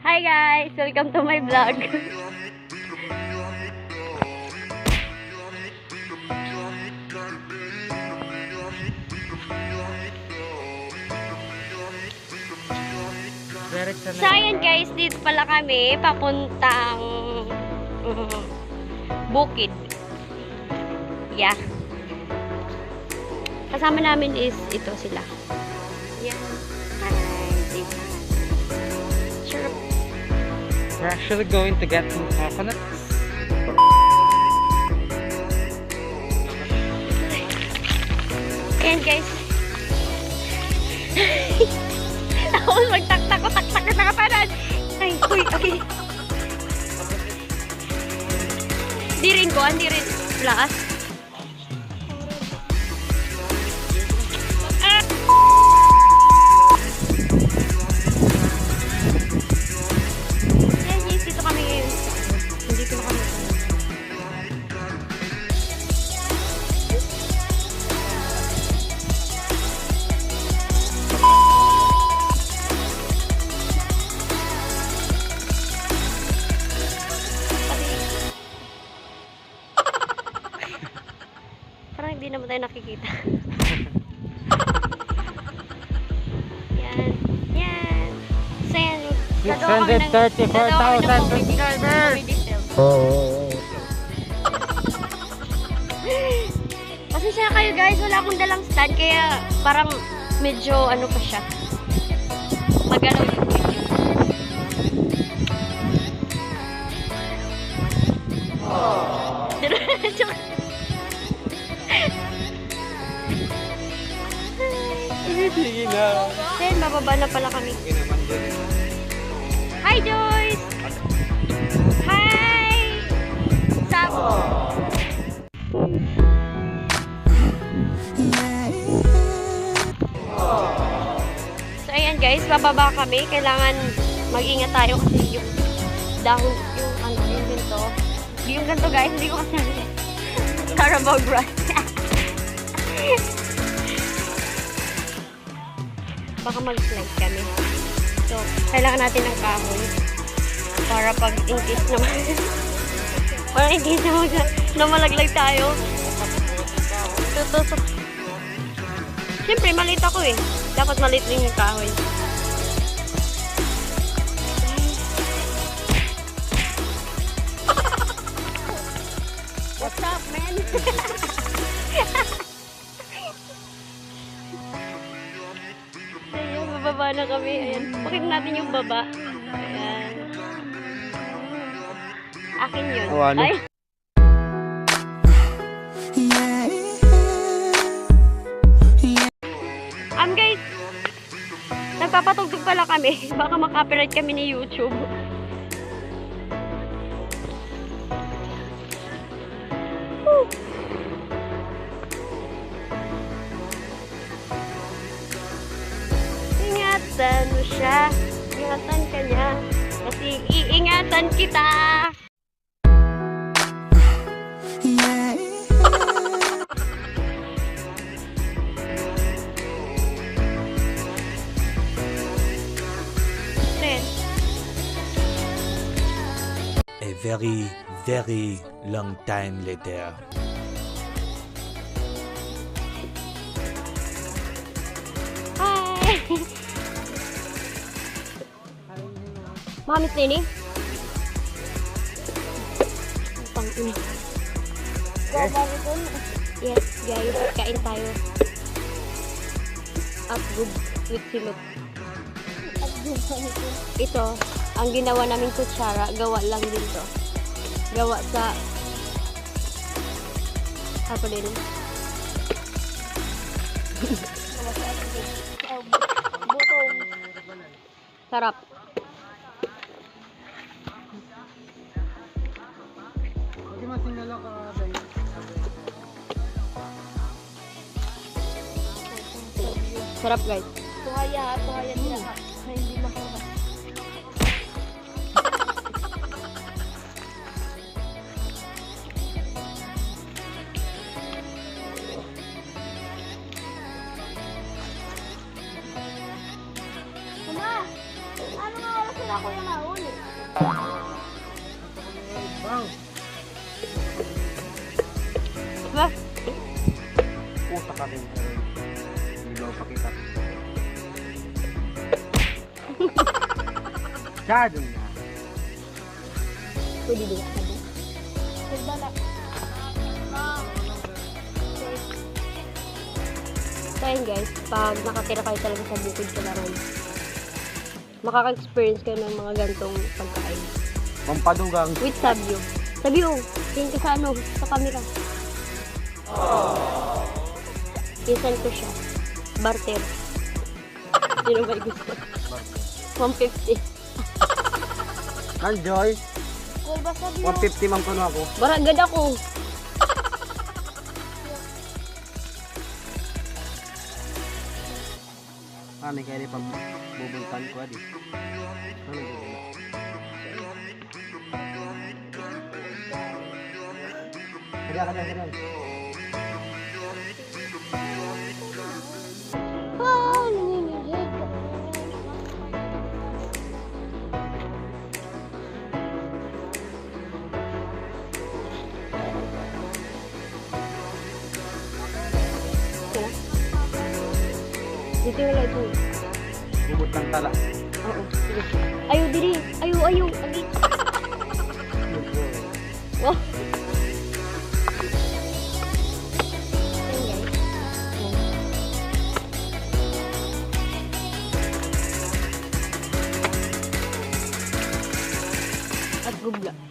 Hi guys! Welcome to my vlog. So ayan guys, dito pala kami papuntang mm, Bukid. Yeah. Kasama namin is ito sila. Yan. We're actually going to get some coconuts. Ayan guys. Ako magtaktak ko, taktak ko nakapanan. Ay, uy, okay. Di rin ko, hindi rin. Lakas. Hindi naman tayo nakikita. yan. Yan. So yan. gagawa kami ng- 634,000 gagawa kami ng comedy- subscribers! film. Oh. Pasensya na kayo guys, wala akong dalang stand kaya parang medyo ano pa siya. Magalaw yung video. Joke. Na. Then, bababa na pala kami. Hi, Joyce! Hi! Sabo! So, ayan guys, bababa kami. Kailangan mag-ingat tayo kasi yung dahon, yung ano, yung ganito. Yung ganito guys, hindi ko kasi. Carabao grass. Baka mag-slide kami. So, kailangan natin ng kahoy para pag in case naman para in case na, mag, na malaglag tayo. Tutusok. Siyempre, maliit ako eh. Dapat maliit din yung kahoy. What's up, man? Bababa na kami. Ayan. Pakita natin yung baba. Ayan. Akin yun. Oh, ano? Ay. Um guys, nagpapatugtog pala kami. Baka makapiright kami ni YouTube. Iingatan kita. A very, very long time later. Hi! Tini? Pang ini. Yes, guys. Kain tayo. Upgood with silog. Ito, ang ginawa namin kutsara, gawa lang din to. Gawa sa ako din. Sarap. Sarap guys. Tuhaya, tuhaya nila. Hindi mahal. Mama, ano nga oras na ako na? dahon eh. Bang! Ba? Puta ka rin. Masyado na. Pwede. Nagbala. Ah. Okay. So ayun guys, pag nakatira kayo talaga sa bukid sa laran, makaka-experience kayo ng mga gantong pagkain. Pampadugang. With Sabio. Sabio, tingin ka sa ano, sa camera. Pinsan ko siya. Barter. Sino ba gusto? 150. Nanjoy, Cool ba sabi mo? 150 man kuno ako. Baragad ako. Ah, may kaya pang bubultan ko adi. Ano yun? Kaya ka dyan, kaya Dito yung light mo. Bubultan tala. Oo, sige. Ayaw, diri. Ayaw, ayaw. Agi. Oh. Ayan, guys. Ayan. At gubla.